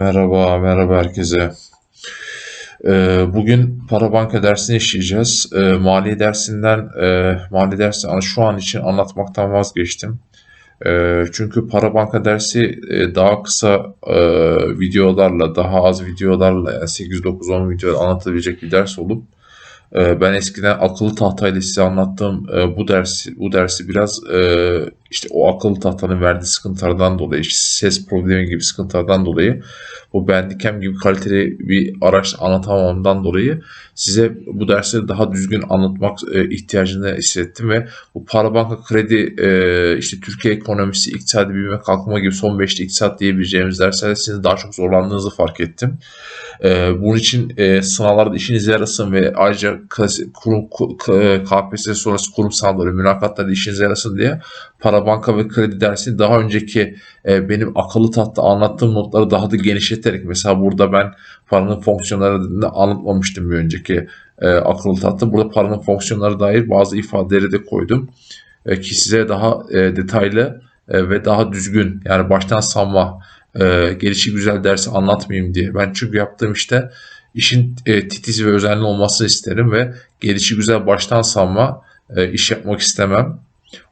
Merhaba, merhaba herkese. Ee, bugün para banka dersini işleyeceğiz. Ee, mali dersinden, e, mali dersi şu an için anlatmaktan vazgeçtim. Ee, çünkü para banka dersi e, daha kısa e, videolarla, daha az videolarla, yani 8, 9, 10 video anlatabilecek bir ders olup ben eskiden akıllı tahtayla size anlattığım bu dersi bu dersi biraz işte o akıllı tahtanın verdiği sıkıntılardan dolayı, işte ses problemi gibi sıkıntılardan dolayı bu Bandicam gibi kaliteli bir araç anlatamamamdan dolayı size bu dersleri daha düzgün anlatmak e, ihtiyacını hissettim ve bu para banka kredi e, işte Türkiye ekonomisi, iktisadi büyüme, kalkınma gibi son 5'te iktisat diyebileceğimiz derslerde sizin daha çok zorlandığınızı fark ettim. E, bunun için sınavlarda işinize yarasın ve ayrıca kurum, ku- KPSS sonrası kurum sınavları, mülakatlarda işinize yarasın diye para banka ve kredi dersini daha önceki e, benim akıllı tahtta anlattığım notları daha da genişleterek mesela burada ben paranın fonksiyonlarını anlatmamıştım bir önceki e, akıllı tahtta. Burada paranın fonksiyonları dair bazı ifadeleri de koydum. E, ki size daha e, detaylı e, ve daha düzgün yani baştan sanma e, gelişi güzel dersi anlatmayayım diye. Ben çünkü yaptığım işte işin e, titiz ve özenli olmasını isterim ve gelişi güzel baştan sanma e, iş yapmak istemem.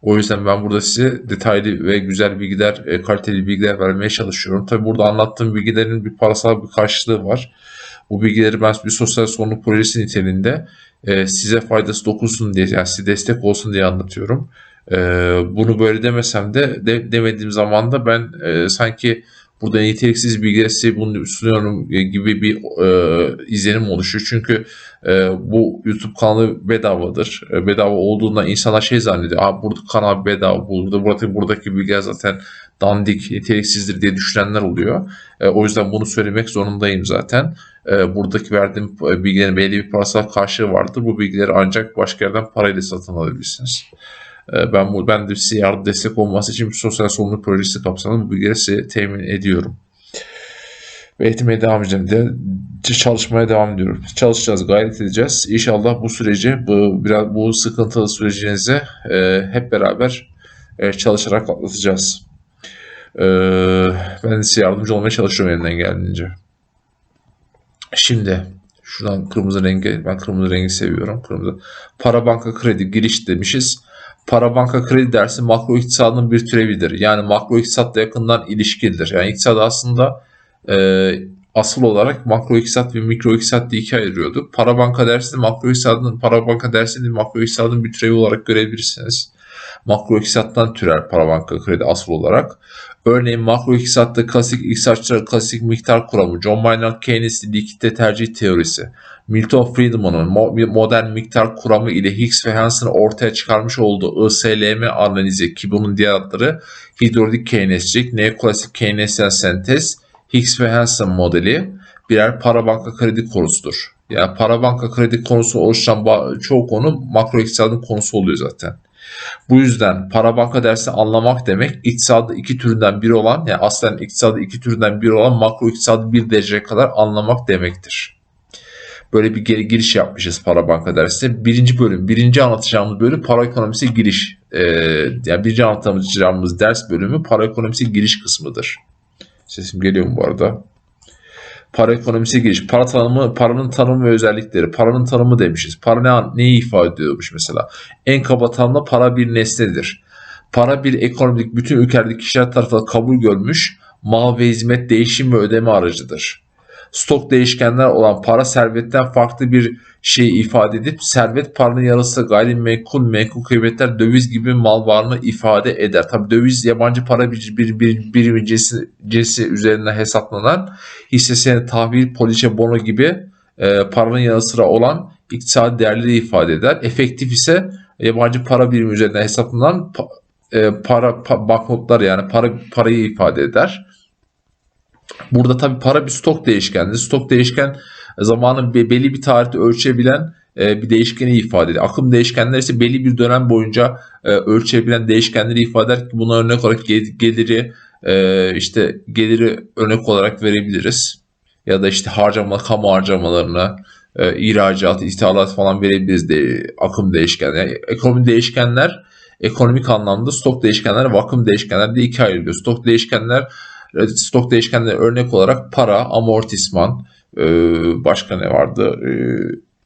O yüzden ben burada size detaylı ve güzel bilgiler, e, kaliteli bilgiler vermeye çalışıyorum. Tabi burada anlattığım bilgilerin bir parasal bir karşılığı var. Bu bilgileri ben bir sosyal sorumluluk projesi niteliğinde e, size faydası dokunsun diye, yani size destek olsun diye anlatıyorum. E, bunu böyle demesem de, de demediğim zaman da ben sanki burada niteliksiz bilgileri size bunu sunuyorum e, gibi bir e, izlenim oluşuyor. Çünkü e, bu YouTube kanalı bedavadır. E, bedava olduğunda insanlar şey zannediyor. Aa, burada kanal bedava. Burada, buradaki, buradaki bilgiler zaten dandik, niteliksizdir diye düşünenler oluyor. E, o yüzden bunu söylemek zorundayım zaten. E, buradaki verdiğim bilgilerin belli bir parasal karşılığı vardır. Bu bilgileri ancak başka yerden parayla satın alabilirsiniz. E, ben bu ben de yardım destek olması için bir sosyal sorumluluk projesi kapsamında bu bilgileri temin ediyorum. Ve eğitime devam edeceğim de çalışmaya devam ediyorum. Çalışacağız, gayret edeceğiz. İnşallah bu süreci, bu biraz bu sıkıntılı sürecinizi e, hep beraber e, çalışarak atlatacağız. E, ben size yardımcı olmaya çalışıyorum elimden geldiğince. Şimdi şuradan kırmızı rengi, ben kırmızı rengi seviyorum. Kırmızı. Para banka kredi giriş demişiz. Para banka kredi dersi makro iktisadın bir türevidir. Yani makro iktisatla yakından ilişkilidir. Yani iktisat aslında e, asıl olarak makro iktisat ve mikro iktisat diye ikiye ayırıyorduk. Para banka dersini makro iktisadın, para banka dersini makro iktisadın bir türevi olarak görebilirsiniz. Makro iktisattan türer para banka kredi asıl olarak. Örneğin makro iktisatta klasik iktisatçılar klasik miktar kuramı, John Maynard Keynes'in likidite tercih teorisi, Milton Friedman'ın mo- modern miktar kuramı ile Higgs ve Hansen'ın ortaya çıkarmış olduğu ISLM analizi ki bunun diğer adları hidrolik Keynesçilik, neoklasik Keynesyen sentez, Higgs ve Hansen modeli birer para banka kredi konusudur. Yani para banka kredi konusu oluşan çoğu konu makro iktisadın konusu oluyor zaten. Bu yüzden para banka dersi anlamak demek iktisadı iki türünden biri olan yani aslen iktisadı iki türünden biri olan makro iktisadı bir dereceye kadar anlamak demektir. Böyle bir geri giriş yapmışız para banka dersine. Birinci bölüm, birinci anlatacağımız bölüm para ekonomisi giriş. Ee, yani birinci anlatacağımız ders bölümü para ekonomisi giriş kısmıdır. Sesim geliyor mu bu arada? Para ekonomisi giriş. Para tanımı, paranın tanımı ve özellikleri. Paranın tanımı demişiz. Para ne, neyi ifade ediyormuş mesela? En kaba tanımda para bir nesnedir. Para bir ekonomik bütün ülkelerdeki kişiler tarafından kabul görmüş mal ve hizmet değişim ve ödeme aracıdır. Stok değişkenler olan para servetten farklı bir şey ifade edip servet paranın yarısı gayrimenkul, menkul kıymetler, döviz gibi mal varlığını ifade eder. Tabi döviz yabancı para bir, bir, bir birimi cinsi, cinsi üzerinden hesaplanan hisse senedi, tahvil, poliçe, bono gibi e, paranın yanı sıra olan iktisadi değerleri ifade eder. Efektif ise yabancı para birimi üzerinden hesaplanan pa- e, para pa- banknotlar yani para parayı ifade eder. Burada tabii para bir stok değişkendir. Stok değişken zamanın be- belli bir tarihte ölçebilen e, bir değişkeni ifade ediyor. Akım değişkenler ise belli bir dönem boyunca e, ölçebilen değişkenleri ifade eder ki buna örnek olarak ge- geliri e, işte geliri örnek olarak verebiliriz. Ya da işte harcama, kamu harcamalarına, ihracat, ithalat falan verebiliriz de akım değişkenleri. Yani ekonomi değişkenler ekonomik anlamda stok değişkenler ve akım değişkenler diye ikiye ayrılıyor. Stok değişkenler stok değişkenleri örnek olarak para, amortisman, başka ne vardı? E,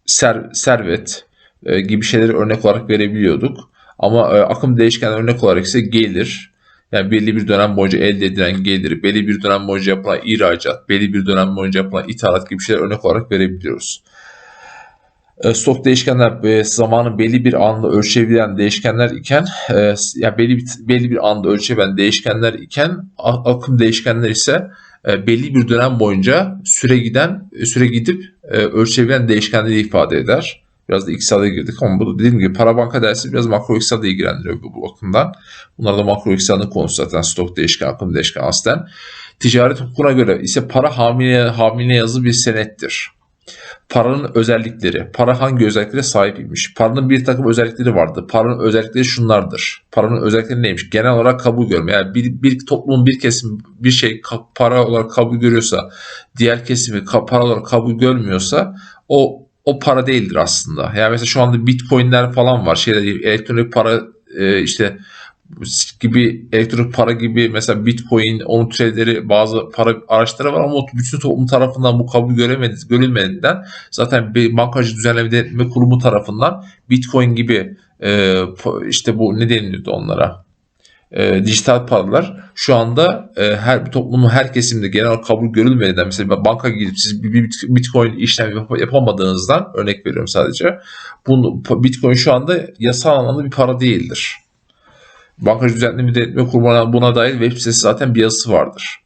ser, servet e, gibi şeyleri örnek olarak verebiliyorduk. Ama e, akım değişken örnek olarak ise gelir. Yani belli bir dönem boyunca elde edilen gelir, belli bir dönem boyunca yapılan ihracat, belli bir dönem boyunca yapılan ithalat gibi şeyler örnek olarak verebiliyoruz. E, stok değişkenler zamanın belli bir anda ölçebilen değişkenler iken ya belli bir belli bir anda ölçebilen değişkenler iken akım değişkenler ise belli bir dönem boyunca süre giden süre gidip e, ölçebilen değişkenleri ifade eder. Biraz da iktisada girdik ama bu da dediğim gibi para banka dersi biraz makro iktisada ilgilendiriyor bu, bu bakımdan. Bunlar da makro iktisadın konusu zaten stok değişken, akım değişken aslen. Ticaret hukukuna göre ise para hamile, hamile yazı bir senettir. Paranın özellikleri. Para hangi özelliklere sahip imiş? Paranın bir takım özellikleri vardı. Paranın özellikleri şunlardır. Paranın özellikleri neymiş? Genel olarak kabul görme. Yani bir, bir toplumun bir kesim bir şey para olarak kabul görüyorsa, diğer kesimi para olarak kabul görmüyorsa o o para değildir aslında. Yani mesela şu anda bitcoinler falan var. Şeyler elektronik para e, işte gibi elektronik para gibi mesela bitcoin onun türevleri bazı para araçları var ama bütün toplum tarafından bu kabul göremedi, görülmediğinden zaten bir bankacı düzenleme denetme kurumu tarafından bitcoin gibi e, işte bu ne deniliyordu onlara e, dijital paralar şu anda e, her bir toplumun her kesimde genel kabul görülmediğinden mesela banka gidip siz bir bir bitcoin işlem yap- yapamadığınızdan örnek veriyorum sadece. Bunu, bitcoin şu anda yasal anlamda bir para değildir. Bankacı Düzenleme Denetme Kurumu'na buna dair web sitesi zaten bir yazısı vardır.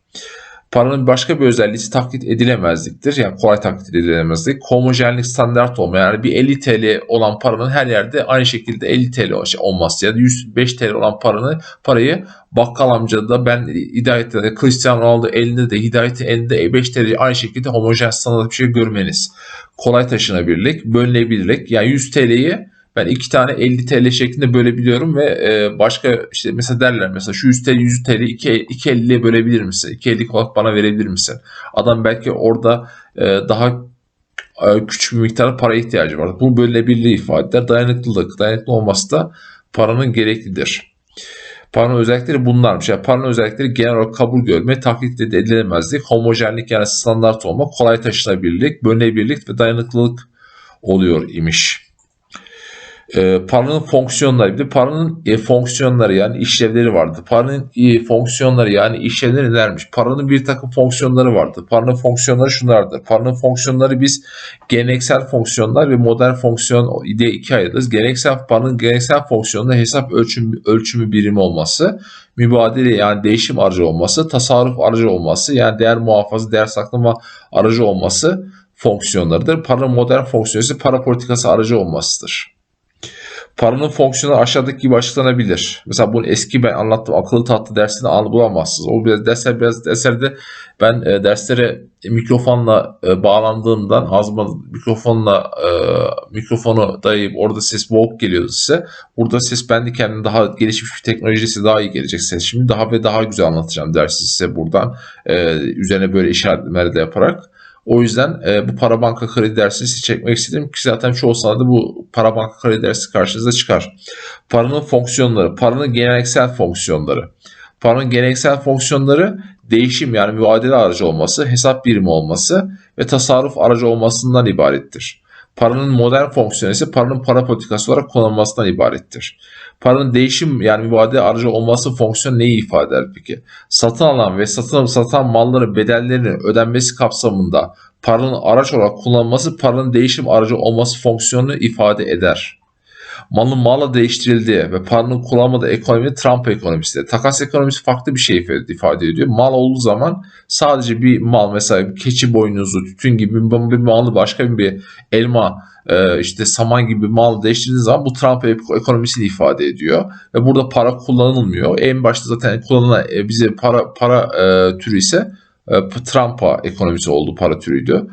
Paranın başka bir özelliği taklit edilemezliktir. Yani kolay taklit edilemezlik. Homojenlik standart olma. Yani bir 50 TL olan paranın her yerde aynı şekilde 50 TL olması ya da 105 TL olan paranı parayı bakkal amca da ben Hidayet'te de Cristiano Ronaldo elinde de Hidayet'in elinde 5 TL aynı şekilde homojen standart bir şey görmeniz. Kolay taşınabilirlik, bölünebilirlik. Yani 100 TL'yi ben iki tane 50 TL şeklinde bölebiliyorum ve e, başka işte mesela derler mesela şu 100 TL 100 TL 2, 2.50'ye bölebilir misin? 2.50 olarak bana verebilir misin? Adam belki orada e, daha e, küçük bir miktar para ihtiyacı var. Bu bölünebilirliği ifade eder. Dayanıklılık. Dayanıklı olması da paranın gereklidir. Paranın özellikleri bunlarmış. Yani paranın özellikleri genel olarak kabul görme, taklit edilemezlik, homojenlik yani standart olma, kolay taşınabilirlik, bölünebilirlik ve dayanıklılık oluyor imiş. E, paranın fonksiyonları bir de paranın e, fonksiyonları yani işlevleri vardı. Paranın e, fonksiyonları yani işlevleri nelermiş? Paranın bir takım fonksiyonları vardı. Paranın fonksiyonları şunlardır. Paranın fonksiyonları biz geleneksel fonksiyonlar ve modern fonksiyon diye ikiye ayırırız. Geleneksel paranın geleneksel fonksiyonunda hesap ölçüm, ölçümü birimi olması, mübadele yani değişim aracı olması, tasarruf aracı olması yani değer muhafaza, değer saklama aracı olması fonksiyonlarıdır. Paranın modern fonksiyonu ise para politikası aracı olmasıdır. Paranın fonksiyonu aşağıdaki gibi açıklanabilir. Mesela bunu eski ben anlattım akıllı tahta dersinde al bulamazsınız. O biraz dersler biraz derslerde ben e, derslere mikrofonla e, bağlandığımdan ağzıma mikrofonla e, mikrofonu dayayıp orada ses boğuk geliyordu size. Burada ses bende kendim daha gelişmiş bir teknolojisi daha iyi gelecek ses. Şimdi daha ve daha güzel anlatacağım dersi size buradan e, üzerine böyle işaretler de yaparak. O yüzden e, bu para banka kredi dersini size çekmek istedim ki zaten çoğu sana da bu para banka kredi dersi karşınıza çıkar. Paranın fonksiyonları, paranın geleneksel fonksiyonları. Paranın geleneksel fonksiyonları değişim yani mübadele aracı olması, hesap birimi olması ve tasarruf aracı olmasından ibarettir. Paranın modern fonksiyonu ise paranın para politikası olarak kullanılmasından ibarettir. Paranın değişim yani mübadele aracı olması fonksiyon neyi ifade eder peki? Satın alan ve satın satan malların bedellerinin ödenmesi kapsamında paranın araç olarak kullanılması paranın değişim aracı olması fonksiyonunu ifade eder. Malın malla değiştirildiği ve paranın kullanmadığı ekonomi Trump ekonomisi. Takas ekonomisi farklı bir şey ifade ediyor. Mal olduğu zaman sadece bir mal mesela bir keçi boynuzu, tütün gibi bir malı başka bir elma, e, işte saman gibi mal değiştirdiği zaman bu Trump ekonomisini ifade ediyor. Ve burada para kullanılmıyor. En başta zaten kullanılan e, bize para para e, türü ise Trump ekonomisi oldu para türüydü.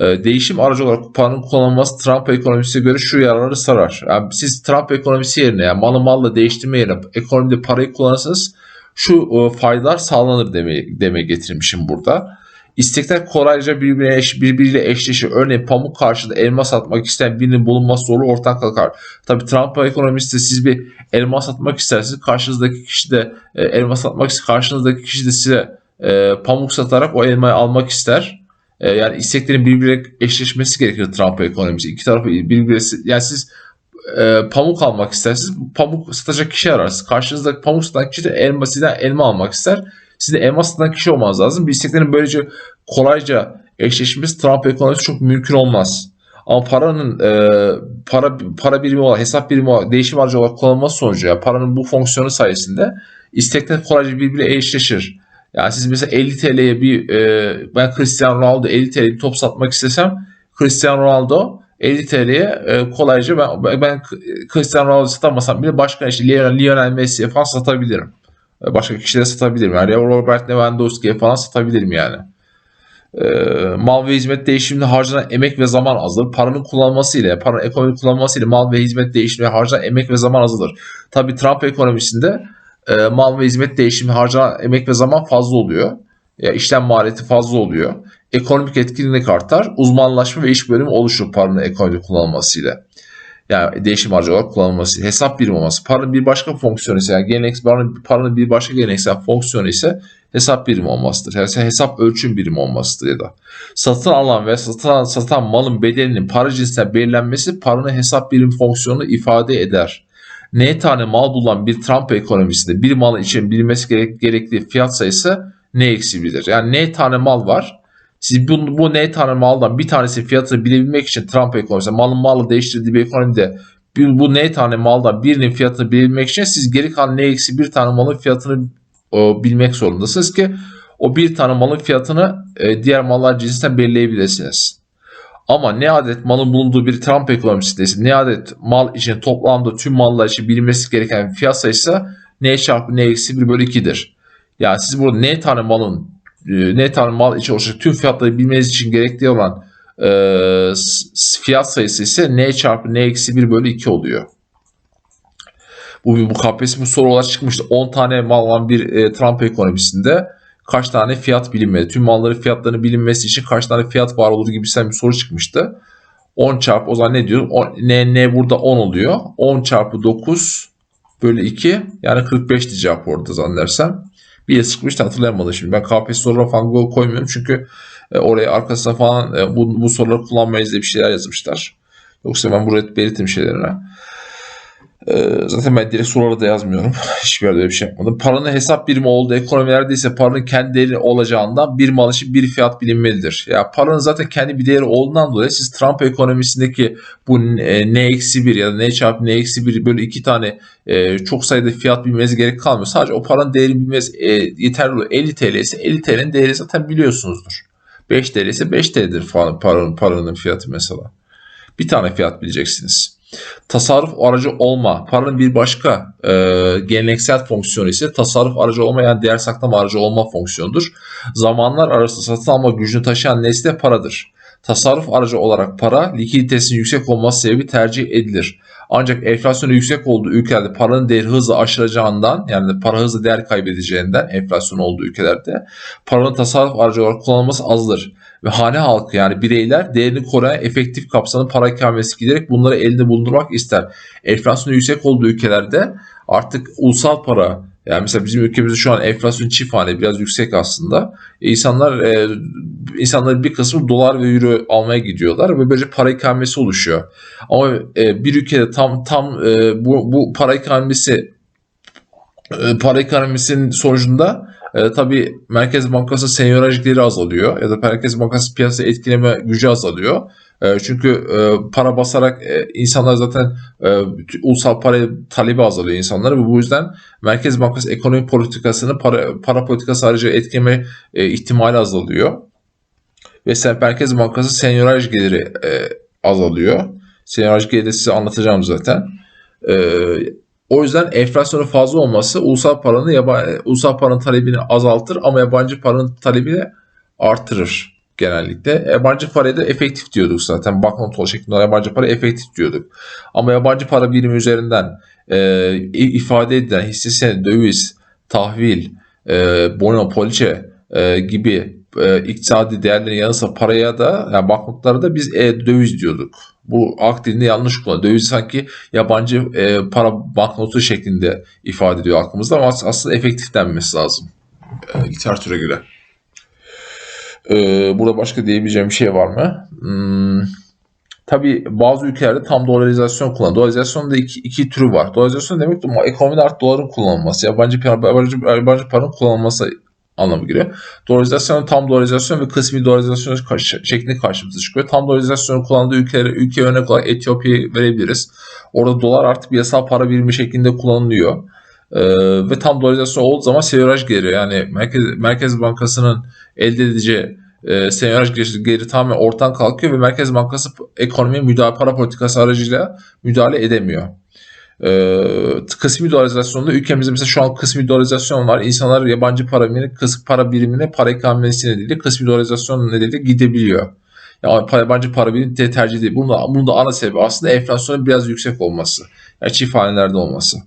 Değişim aracı olarak paranın kullanılması Trump ekonomisine göre şu yararları sarar. Yani siz Trump ekonomisi yerine yani malı malla değiştirme yerine ekonomide parayı kullanırsanız şu faydalar sağlanır demeye, demeye getirmişim burada. İstekler kolayca birbirine eş, birbiriyle eşleşir. Örneğin pamuk karşılığı elma satmak isteyen birinin bulunması zorluğu ortadan kalkar. Tabi Trump ekonomisi de siz bir elma satmak isterseniz karşınızdaki kişi de e, elma satmak karşınızdaki kişi de size e, pamuk satarak o elmayı almak ister. E, yani isteklerin birbirine eşleşmesi gerekir Trump ekonomisi. İki tarafı birbirine yani siz e, pamuk almak istersiniz. Pamuk satacak kişi ararsınız. Karşınızda pamuk satan kişi de elma, sizden elma almak ister. Siz de elma satan kişi olmanız lazım. Bir isteklerin böylece kolayca eşleşmesi Trump ekonomisi çok mümkün olmaz. Ama paranın e, para para birimi olarak, hesap birimi olarak, değişim aracı olarak kullanılması sonucu yani paranın bu fonksiyonu sayesinde istekler kolayca birbiriyle eşleşir. Yani siz mesela 50 TL'ye bir e, ben Cristiano Ronaldo 50 TL'ye top satmak istesem Cristiano Ronaldo 50 TL'ye e, kolayca ben, ben Cristiano Ronaldo satamasam bile başka işte Lionel, Lionel Messi'ye falan satabilirim. E, başka kişilere satabilirim. Yani Robert Lewandowski'ye falan satabilirim yani. E, mal ve hizmet değişiminde harcanan emek ve zaman azalır. Paranın kullanması ile, paranın ekonomik kullanması ile mal ve hizmet değişiminde harcanan emek ve zaman azalır. Tabii Trump ekonomisinde e, mal ve hizmet değişimi harcanan emek ve zaman fazla oluyor. Ya işlem maliyeti fazla oluyor. Ekonomik etkinlik artar. Uzmanlaşma ve iş bölümü oluşur paranın ekonomik kullanılmasıyla. Yani değişim harcı olarak kullanılması, hesap birimi olması. Paranın bir başka fonksiyonu ise, yani geleneksel, paranın, paranın bir başka geleneksel fonksiyonu ise hesap birimi olmasıdır. Yani hesap ölçüm birimi olmasıdır ya da. Satın alan ve satılan, satan malın bedelinin para cinsinden belirlenmesi paranın hesap birim fonksiyonunu ifade eder. N tane mal bulunan bir Trump ekonomisinde bir malın için bilinmesi gerek, gerekli fiyat sayısı N eksi 1'dir. Yani N tane mal var. Siz bu, bu N tane maldan bir tanesi fiyatını bilebilmek için Trump ekonomisinde malın malı değiştirdiği bir ekonomide bir, bu N tane maldan birinin fiyatını bilebilmek için siz geri kalan N eksi bir tane malın fiyatını o, bilmek zorundasınız ki o bir tane malın fiyatını e, diğer mallar cinsinden belirleyebilirsiniz. Ama ne adet malın bulunduğu bir Trump ekonomisindeyse ne adet mal için toplamda tüm mallar için bilinmesi gereken fiyat sayısı n çarpı n eksi 1 bölü 2'dir. Yani siz burada n tane malın e, ne tane mal için olacak tüm fiyatları bilmeniz için gerekli olan e, fiyat sayısı ise n çarpı n eksi 1 bölü 2 oluyor. Bu bu KPSS bu soru olarak çıkmıştı. 10 tane mal olan bir e, Trump ekonomisinde kaç tane fiyat bilinmedi? Tüm malların fiyatlarını bilinmesi için kaç tane fiyat var olur gibi bir soru çıkmıştı. 10 çarpı o zaman ne diyor? n, n burada 10 oluyor. 10 çarpı 9 bölü 2 yani 45 cevap orada zannedersem. Bir yere sıkmıştı hatırlayamadım şimdi. Ben KPSS soruları falan koymuyorum çünkü e, oraya arkasına falan e, bu, bu soruları kullanmayız diye bir şeyler yazmışlar. Yoksa ben buraya belirttim şeylerine. Ee, zaten ben direkt soruları da yazmıyorum. Hiçbir yerde bir şey yapmadım. Paranın hesap birimi olduğu ekonomilerde ise paranın kendi değeri olacağından bir mal için bir fiyat bilinmelidir. Ya paranın zaten kendi bir değeri olduğundan dolayı siz Trump ekonomisindeki bu e, n eksi 1 ya da n çarpı n eksi 1 böyle iki tane e, çok sayıda fiyat bilmeniz gerek kalmıyor. Sadece o paranın değerini bilmeniz e, yeterli oluyor. 50 TL ise 50 TL'nin değeri zaten biliyorsunuzdur. 5 TL ise 5 TL'dir falan paranın, paranın fiyatı mesela. Bir tane fiyat bileceksiniz. Tasarruf aracı olma. Paranın bir başka e, geleneksel fonksiyonu ise tasarruf aracı olmayan değer saklama aracı olma fonksiyonudur. Zamanlar arası satın alma gücünü taşıyan nesne paradır. Tasarruf aracı olarak para likiditesinin yüksek olması sebebi tercih edilir. Ancak enflasyonu yüksek olduğu ülkelerde paranın değeri hızla aşıracağından yani para hızla değer kaybedeceğinden enflasyon olduğu ülkelerde paranın tasarruf aracı olarak kullanılması azdır. Ve hane halkı yani bireyler değerini koruyan efektif kapsamlı para ikamesi giderek bunları elde bulundurmak ister. Enflasyonu yüksek olduğu ülkelerde artık ulusal para yani mesela bizim ülkemizde şu an enflasyon çift hane biraz yüksek aslında. E insanlar e, bir kısmı dolar ve euro almaya gidiyorlar ve böylece para ikamesi oluşuyor. Ama e, bir ülkede tam tam e, bu, bu para ikamesi e, para ikamesinin sonucunda e, tabii Merkez Bankası senyorajlikleri azalıyor ya da Merkez Bankası piyasa etkileme gücü azalıyor. E, çünkü e, para basarak e, insanlar zaten e, ulusal para talebi azalıyor insanlara ve bu yüzden Merkez Bankası ekonomi politikasını para, para politikası haricinde etkileme e, ihtimali azalıyor. Ve sen Merkez Bankası senyoraj geliri e, azalıyor. Senyoraj geliri size anlatacağım zaten. E, o yüzden enflasyonun fazla olması ulusal paranın yabancı, ulusal paranın talebini azaltır ama yabancı paranın talebini artırır genellikle. Yabancı parayı da efektif diyorduk zaten. Banknot şeklinde yabancı para efektif diyorduk. Ama yabancı para birimi üzerinden e, ifade edilen hisse senedi, döviz, tahvil, e, bono, poliçe e, gibi e, iktisadi değerlerin yanı sıra paraya da yani banknotlara da biz e, döviz diyorduk. Bu ak dilinde yanlış kullanılıyor. Döviz sanki yabancı e, para banknotu şeklinde ifade ediyor aklımızda ama aslında efektif denmesi lazım. e, literatüre göre. E, burada başka diyebileceğim bir şey var mı? Hmm, tabii bazı ülkelerde tam dolarizasyon kullanılıyor. Dolarizasyonun da iki, iki türü var. Dolarizasyon demek ekonomide artık doların kullanılması, yabancı, yabancı, yabancı paranın kullanılması anlamı giriyor. Dolarizasyon tam dolarizasyon ve kısmi dolarizasyon şeklinde karşımıza çıkıyor. Tam dolarizasyonu kullandığı ülkelere, ülke örnek olarak Etiyopya'yı verebiliriz. Orada dolar artık yasal para birimi şeklinde kullanılıyor. Ee, ve tam dolarizasyon olduğu zaman seyoraj geliyor. Yani Merkez, Merkez Bankası'nın elde edeceği e, senyaj geri, geri tamamen ortadan kalkıyor ve Merkez Bankası ekonomiye müdahale para politikası aracıyla müdahale edemiyor. Ee, kısmi dolarizasyonda ülkemizde mesela şu an kısmi dolarizasyon var. İnsanlar yabancı para birimine, kısık para birimine para ikamesi nedeniyle kısmi dolarizasyon nedeniyle gidebiliyor. Yani yabancı para birimi tercih değil. Bunun da, bunun da ana sebebi aslında enflasyonun biraz yüksek olması. Yani çift olması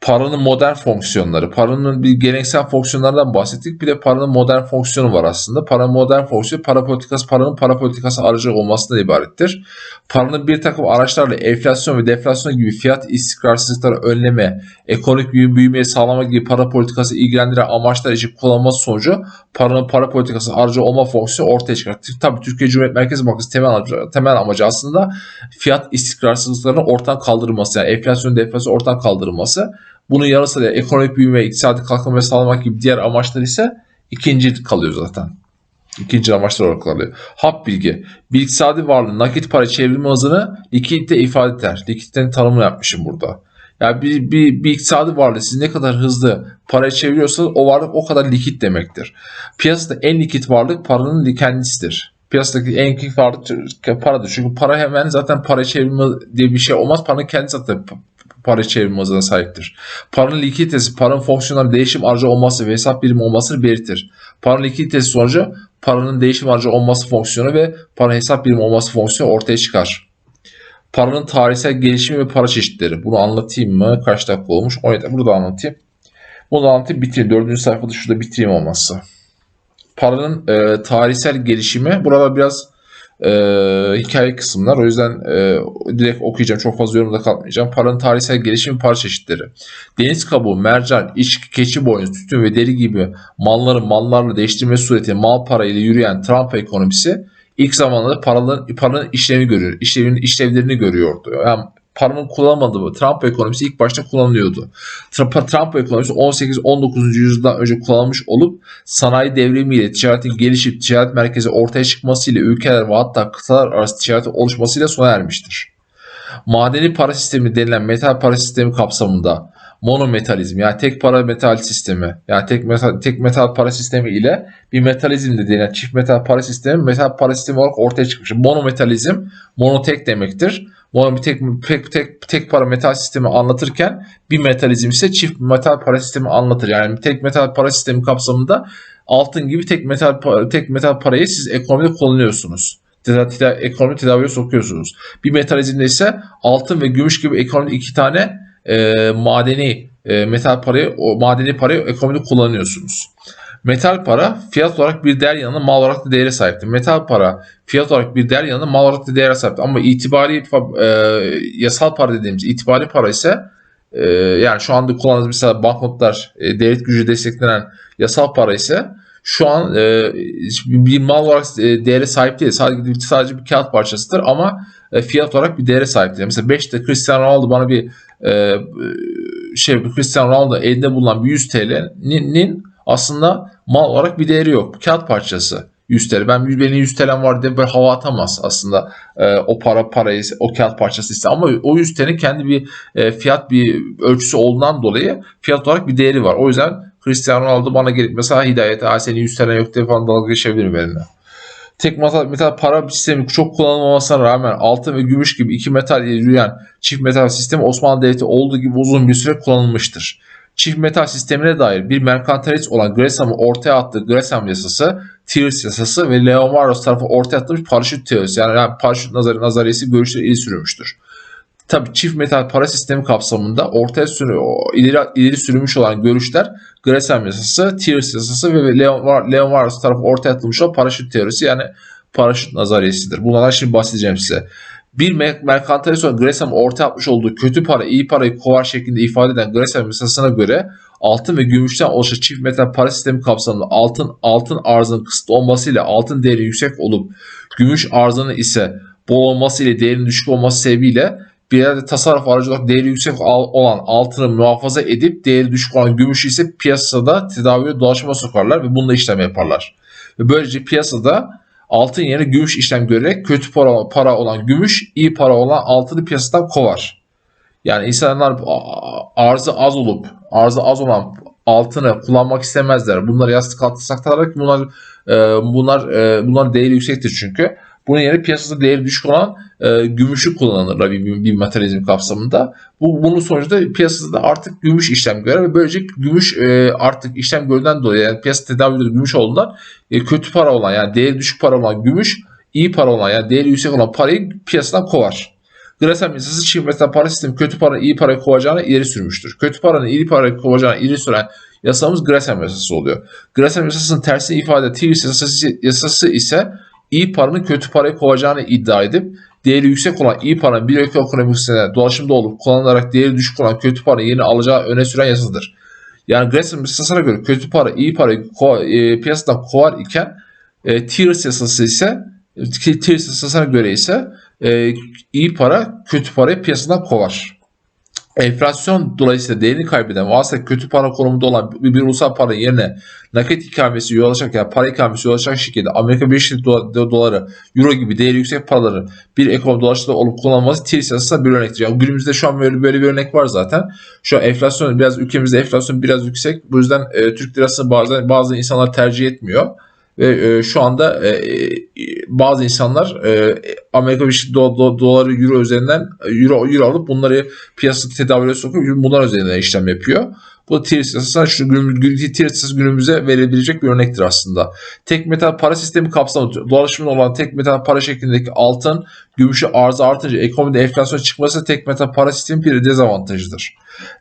paranın modern fonksiyonları. Paranın bir geleneksel fonksiyonlardan bahsettik. Bir de paranın modern fonksiyonu var aslında. Para modern fonksiyonu para politikası, paranın para politikası aracı olmasından ibarettir. Paranın bir takım araçlarla enflasyon ve deflasyon gibi fiyat istikrarsızlıkları önleme, ekonomik büyümeyi sağlama gibi para politikası ilgilendiren amaçlar için kullanılması sonucu paranın para politikası aracı olma fonksiyonu ortaya çıkar. Tabii Türkiye Cumhuriyet Merkez Bankası temel amacı, temel amacı aslında fiyat istikrarsızlıklarını ortadan kaldırılması. Yani enflasyon deflasyon ortadan kaldırılması. Bunun yanı sıra ekonomik büyüme iktisadi kalkınma sağlamak gibi diğer amaçlar ise ikinci kalıyor zaten. İkinci amaçlar olarak kalıyor. Hap bilgi. Bir iktisadi varlığın nakit para çevrimi hızını likitte ifade eder. Likiditenin tanımını yapmışım burada. Yani bir, bir, bir iktisadi varlığı siz ne kadar hızlı para çeviriyorsanız o varlık o kadar likit demektir. Piyasada en likit varlık paranın kendisidir. Piyasadaki en likit varlık paradır. Çünkü para hemen zaten para çevirme diye bir şey olmaz. Paranın kendisi zaten para çevirme hızına sahiptir. Paranın likiditesi, paranın fonksiyonel değişim aracı olması ve hesap birimi olmasını belirtir. Paranın likiditesi sonucu paranın değişim aracı olması fonksiyonu ve paranın hesap birimi olması fonksiyonu ortaya çıkar. Paranın tarihsel gelişimi ve para çeşitleri. Bunu anlatayım mı? Kaç dakika olmuş? 17. Burada anlatayım. Bunu anlatayım bitireyim. Dördüncü sayfada şurada bitireyim olmazsa. Paranın e, tarihsel gelişimi. Burada biraz e, hikaye kısımlar. O yüzden e, direkt okuyacağım. Çok fazla yorumda kalmayacağım. Paranın tarihsel gelişimi par çeşitleri. Deniz kabuğu, mercan, içki, keçi boynu, tütün ve deri gibi malları mallarla değiştirme sureti mal parayla yürüyen Trump ekonomisi ilk zamanlarda paraların, paranın işlevini görüyor. İşlevinin, işlevlerini görüyordu. Yani paranın kullanılmadığı Trump ekonomisi ilk başta kullanılıyordu. Trump, Trump ekonomisi 18-19. yüzyıldan önce kullanılmış olup sanayi devrimiyle ticaretin gelişip ticaret merkezi ortaya çıkmasıyla ülkeler ve hatta kıtalar arası ticaretin oluşmasıyla sona ermiştir. Madeni para sistemi denilen metal para sistemi kapsamında monometalizm yani tek para metal sistemi yani tek metal, tek metal para sistemi ile bir metalizm de denilen çift metal para sistemi metal para sistemi olarak ortaya çıkmış. Monometalizm monotek demektir. Mono bir tek, tek, tek, tek para metal sistemi anlatırken bir metalizm ise çift metal para sistemi anlatır. Yani tek metal para sistemi kapsamında altın gibi tek metal tek metal parayı siz ekonomide kullanıyorsunuz teda, teda, ekonomi tedaviye sokuyorsunuz. Bir metalizmde ise altın ve gümüş gibi ekonomide iki tane e, madeni e, metal parayı o madeni parayı ekonomide kullanıyorsunuz. Metal para fiyat olarak bir değer yanında mal olarak da değere sahiptir. Metal para fiyat olarak bir değer yanında mal olarak da değere sahiptir. Ama itibari e, yasal para dediğimiz itibari para ise e, yani şu anda kullandığımız mesela banknotlar e, devlet gücü desteklenen yasal para ise şu an e, bir mal olarak e, değere sahip değil. Sadece, sadece bir kağıt parçasıdır ama e, fiyat olarak bir değere sahiptir. Mesela 5'te Cristiano Ronaldo bana bir e, şey Cristiano Ronaldo elinde bulunan bir 100 TL'nin aslında mal olarak bir değeri yok. Kağıt parçası 100 TL. Ben benim 100 TL'm var diye böyle hava atamaz aslında e, o para parayı o kağıt parçası ise ama o 100 TL'nin kendi bir e, fiyat bir ölçüsü olduğundan dolayı fiyat olarak bir değeri var. O yüzden Cristiano Ronaldo bana gelip mesela hidayet ha senin 100 TL yok diye falan dalga geçebilirim benimle. Tek metal, metal para sistemi çok kullanılmamasına rağmen altın ve gümüş gibi iki metal yürüyen çift metal sistemi Osmanlı Devleti olduğu gibi uzun bir süre kullanılmıştır. Çift metal sistemine dair bir merkantilist olan Gresham'ın ortaya attığı Gresham yasası, Thiers yasası ve Leonardo tarafı ortaya atılmış paraşüt teorisi yani, yani paraşüt nazarı nazariyesi görüşleri ileri sürmüştür. Tabi çift metal para sistemi kapsamında ortaya sürü, ileri, ileri sürülmüş olan görüşler Gresham yasası, Thiers yasası ve Leon, Leon tarafı ortaya atılmış olan paraşüt teorisi yani paraşüt nazariyesidir. Bunlardan şimdi bahsedeceğim size. Bir merkantilist olan Gresham ortaya atmış olduğu kötü para, iyi parayı kovar şeklinde ifade eden Gresham yasasına göre altın ve gümüşten oluşan çift metal para sistemi kapsamında altın altın arzının kısıtlı olmasıyla altın değeri yüksek olup gümüş arzının ise bol olması ile değerinin düşük olması sebebiyle bir yerde tasarruf aracı olarak değeri yüksek olan altını muhafaza edip değeri düşük olan gümüşü ise piyasada tedaviye dolaşıma sokarlar ve bununla işlem yaparlar. Ve böylece piyasada altın yerine gümüş işlem görerek kötü para, para olan gümüş, iyi para olan altını piyasadan kovar. Yani insanlar arzı az olup arzı az olan altını kullanmak istemezler. Bunları yastık altına saklarlar ki bunlar e, bunlar e, bunların değeri yüksektir çünkü. Bunun yerine piyasada değeri düşük olan e, gümüşü kullanırlar bir, bir, materyalizm kapsamında. Bu bunun sonucunda piyasada artık gümüş işlem görer ve böylece gümüş e, artık işlem gördüğünden dolayı yani piyasa tedavülleri gümüş olduğundan e, kötü para olan yani değeri düşük para olan gümüş iyi para olan yani değeri yüksek olan parayı piyasadan kovar. Gresham yasası çift metal para sistemi kötü para iyi parayı kovacağını ileri sürmüştür. Kötü paranın iyi parayı kovacağını ileri süren yasamız Gresham yasası oluyor. Gresham yasasının tersini ifade Tewis yasası, yasası ise iyi paranın kötü parayı kovacağını iddia edip değeri yüksek olan iyi paranın bir ülke ekonomisine dolaşımda olup kullanılarak değeri düşük olan kötü paranın yerini alacağı öne süren yasadır. Yani Gresham yasasına göre kötü para iyi parayı ko- e, piyasadan kovar iken e, Tewis yasası ise Tewis yasasına göre ise e, iyi para kötü parayı piyasadan kovar. Enflasyon dolayısıyla değerini kaybeden varsa kötü para konumunda olan bir, bir ulusal para yerine nakit ikamesi yol açacak yani para ikamesi yol açacak şekilde Amerika Birleşik Dola- doları, euro gibi değeri yüksek paraların bir ekonomi dolaşımda olup kullanılması TIRS yasasına bir örnektir. Yani günümüzde şu an böyle, böyle bir örnek var zaten. Şu an enflasyon biraz ülkemizde enflasyon biraz yüksek. Bu yüzden e, Türk lirasını bazen bazı insanlar tercih etmiyor. Ve e, şu anda e, e, bazı insanlar e, Amerika Birleşik Do- Do- doları euro üzerinden euro, euro alıp bunları piyasa tedavüle sokup bunlar üzerinden işlem yapıyor. Bu TIRS yasası şu günümüz, gün- TIRS yasası günümüze verilebilecek bir örnektir aslında. Tek metal para sistemi kapsamında dolaşımın olan tek metal para şeklindeki altın, gümüşü arzı artınca ekonomide enflasyon çıkması tek metal para sistemi bir dezavantajıdır.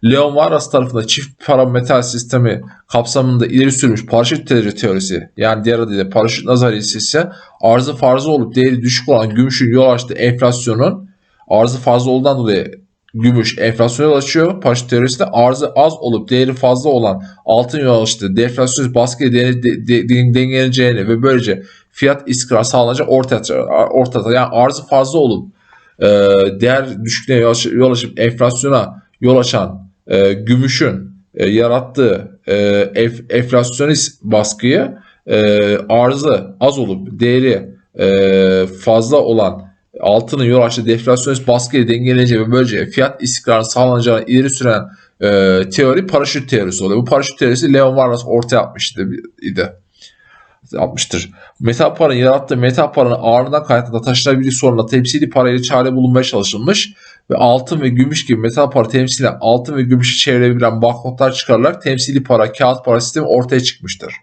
Leon Warras tarafından çift para metal sistemi kapsamında ileri sürmüş paraşüt teori- teorisi yani diğer adıyla paraşüt nazariyesi ise arzı fazla olup değeri düşük olan gümüşün yol açtığı enflasyonun arzı fazla olduğundan dolayı gümüş enflasyona yol açıyor. Paraşüt teorisi de arzı az olup değeri fazla olan altın yol açtığı deflasyon baskı de, de, de, de- dengeleneceğini ve böylece fiyat istikrarı sağlanacak ortaya ortada yani arzı fazla olup değer düşüklüğüne yol, aç- yol açıp enflasyona yol açan e, gümüşün e, yarattığı e, enf- enflasyonist baskıyı e, arzı az olup değeri e, fazla olan altının yol açtığı deflasyonist baskıyla dengeleneceği ve böylece fiyat istikrarı sağlanacağını ileri süren e, teori paraşüt teorisi oluyor. Bu paraşüt teorisi Leon Warras ortaya atmıştı idi. Atmıştır. Metal paranın yarattığı metal paranın ağırlığından kaynaklı taşınabilir sorunla temsili parayla çare bulunmaya çalışılmış ve altın ve gümüş gibi metal para temsilen altın ve gümüşü çevirebilen banknotlar çıkarılarak temsili para, kağıt para sistemi ortaya çıkmıştır.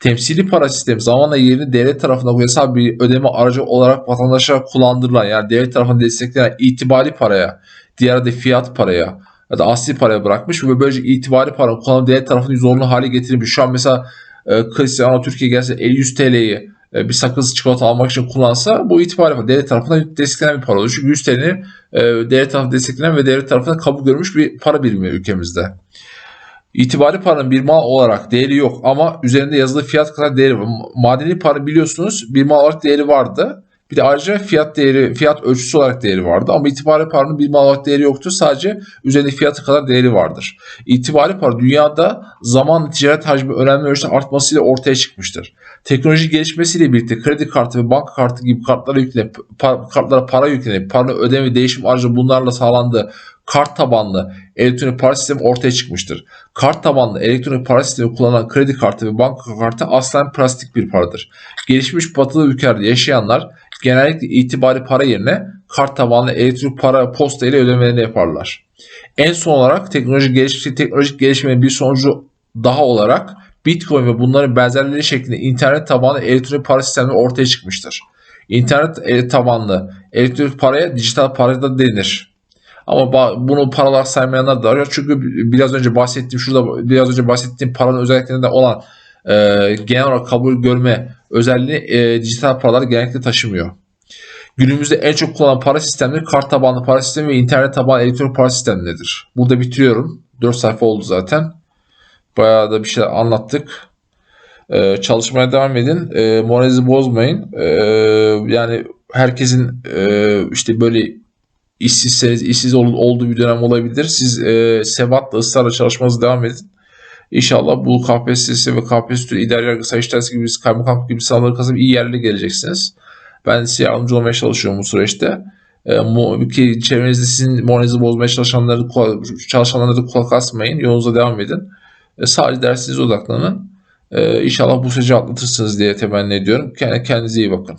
Temsili para sistemi zamanla yerini devlet tarafından yasal bir ödeme aracı olarak vatandaşlara kullandırılan yani devlet tarafından desteklenen itibari paraya, diğer adı fiyat paraya ya da asli paraya bırakmış ve böylece itibari para kullanımı devlet tarafından zorunlu hale getirilmiş. Şu an mesela Cristiano Türkiye gelse 100 TL'yi e, bir sakız çikolata almak için kullansa bu itibari para devlet tarafından desteklenen bir para olur. Çünkü 100 TL'nin e, devlet tarafından desteklenen ve devlet tarafından kabul görmüş bir para birimi ülkemizde. İtibari paranın bir mal olarak değeri yok ama üzerinde yazılı fiyat kadar değeri var. Madeni para biliyorsunuz bir mal olarak değeri vardı. Bir de ayrıca fiyat değeri, fiyat ölçüsü olarak değeri vardı ama itibari paranın bir mal olarak değeri yoktu. Sadece üzerinde fiyatı kadar değeri vardır. İtibari para dünyada zaman ticaret hacmi önemli ölçüde artmasıyla ortaya çıkmıştır. Teknoloji gelişmesiyle birlikte kredi kartı ve banka kartı gibi kartlara yüklenip, pa- kartlara para yüklenip paranın ödeme ve değişim aracı bunlarla sağlandığı kart tabanlı elektronik para sistemi ortaya çıkmıştır. Kart tabanlı elektronik para sistemi kullanan kredi kartı ve banka kartı aslen plastik bir paradır. Gelişmiş batılı ülkelerde yaşayanlar genellikle itibari para yerine kart tabanlı elektronik para posta ile ödemelerini yaparlar. En son olarak teknoloji gelişti, teknolojik gelişmenin bir sonucu daha olarak Bitcoin ve bunların benzerleri şeklinde internet tabanlı elektronik para sistemleri ortaya çıkmıştır. İnternet e, tabanlı elektronik paraya dijital para da denir. Ama bunu paralar saymayanlar da var. Çünkü biraz önce bahsettiğim şurada biraz önce bahsettiğim paranın özelliklerinde olan e, genel olarak kabul görme özelliğini e, dijital paralar genellikle taşımıyor. Günümüzde en çok kullanılan para sistemleri kart tabanlı para sistemi ve internet tabanlı elektronik para sistemleridir. Burada bitiriyorum. 4 sayfa oldu zaten. Bayağı da bir şey anlattık. Ee, çalışmaya devam edin. Ee, moralinizi bozmayın. Ee, yani herkesin e, işte böyle işsizseniz işsiz ol- olduğu bir dönem olabilir. Siz e, sebatla ısrarla çalışmanıza devam edin. İnşallah bu KPSS ve KPSS idari yargı sayıştay gibi kaymakam gibi sınavları kazanıp iyi yerlere geleceksiniz. Ben size yardımcı olmaya çalışıyorum bu süreçte. E, ki çevrenizde sizin moralinizi bozmaya çalışanları çalışanlara da kulak asmayın. Yolunuza devam edin. E, sadece dersinize odaklanın. E, inşallah bu süreci atlatırsınız diye temenni ediyorum. Kendinize iyi bakın.